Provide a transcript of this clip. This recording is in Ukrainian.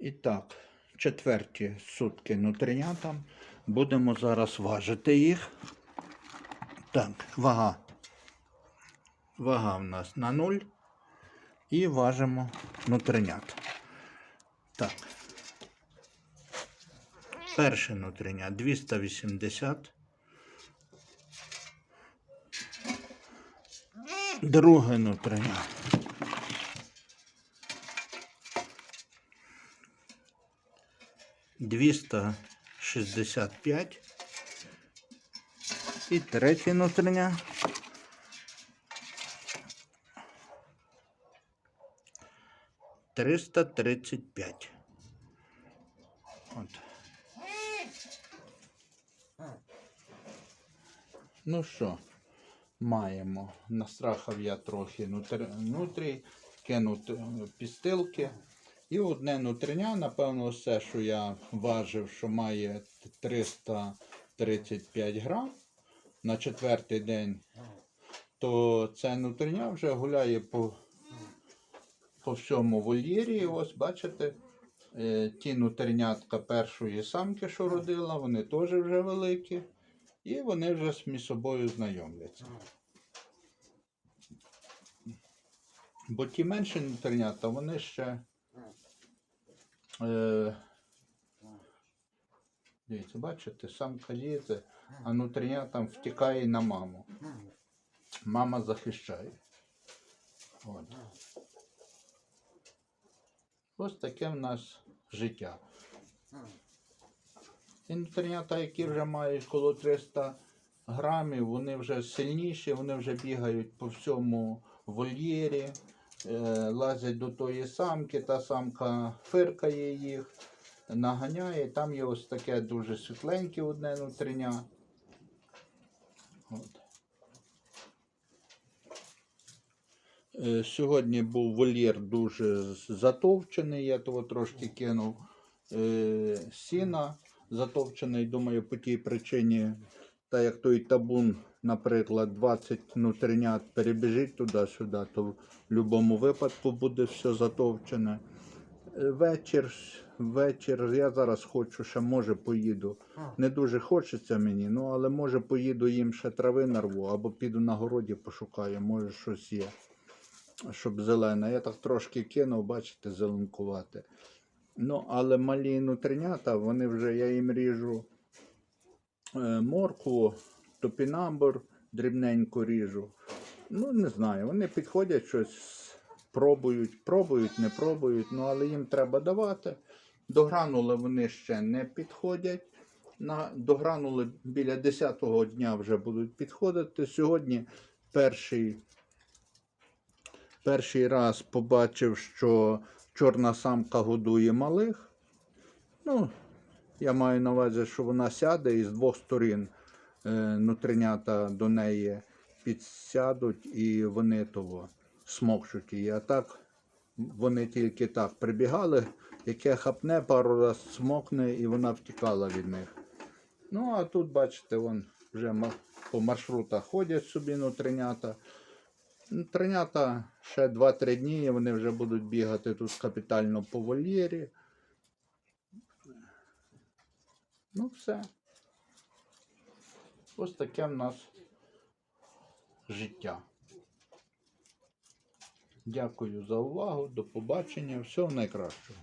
І так, четверті сутки нутрінятам. Будемо зараз важити їх. Так, вага. Вага в нас на нуль. І важимо нутринят. Так. Перше нутринят 280. Друге нутринят 265. І третє внутрішня. Триста тридцять п'ять. От. Ну що, маємо? Настрахав я трохи внутрі, кинув пістилки. І одне нутриня, напевно, все, що я важив, що має 335 грам на четвертий день, то це нутриня вже гуляє по, по всьому вольєрі. І ось бачите, е, ті нутринятка першої самки, що родила, вони теж вже великі. І вони вже між собою знайомляться. Бо ті менші нутринята, вони ще. Е, дивіться, бачите, самка лізе, а нутриня там втікає на маму. Мама захищає. От. Ось таке в нас життя. І нутринята, які вже мають коло 300 грамів, вони вже сильніші, вони вже бігають по всьому вольєрі, лазять до тої самки, та самка фиркає їх, наганяє. Там є ось таке дуже світленьке одне нутриня. От. Е, Сьогодні був вольєр дуже затовчений, я того трошки кинув е, сіна затовчений, думаю, по тій причині, та як той табун, наприклад, 20 нутринят перебіжить туди-сюди, то в будь-якому випадку буде все затовчене. Е, Вечір, вечір, я зараз хочу, ще може поїду. Не дуже хочеться мені, ну але може поїду їм ще трави нарву, або піду на городі пошукаю, може щось є. Щоб зелене. Я так трошки кинув, бачите, зеленкувати. Ну, але малі нутринята, вони вже, я їм ріжу е, моркву, топінамбур, дрібненько ріжу. Ну, не знаю, вони підходять щось, пробують, пробують, не пробують, ну але їм треба давати. До гранули вони ще не підходять. На, до гранули біля 10-го дня вже будуть підходити. Сьогодні перший, перший раз побачив, що чорна самка годує малих. Ну, я маю на увазі, що вона сяде і з двох сторін нутринята до неї підсядуть і вони того смокчуть її. А так вони тільки так прибігали, яке хапне, пару раз смокне і вона втікала від них. Ну, а тут, бачите, вон вже по маршрутах ходять собі нутринята. Тринята ще 2-3 дні, і вони вже будуть бігати тут капітально по вольєрі. Ну, все. Ось таке в нас життя. Дякую за увагу. До побачення. Всього найкращого.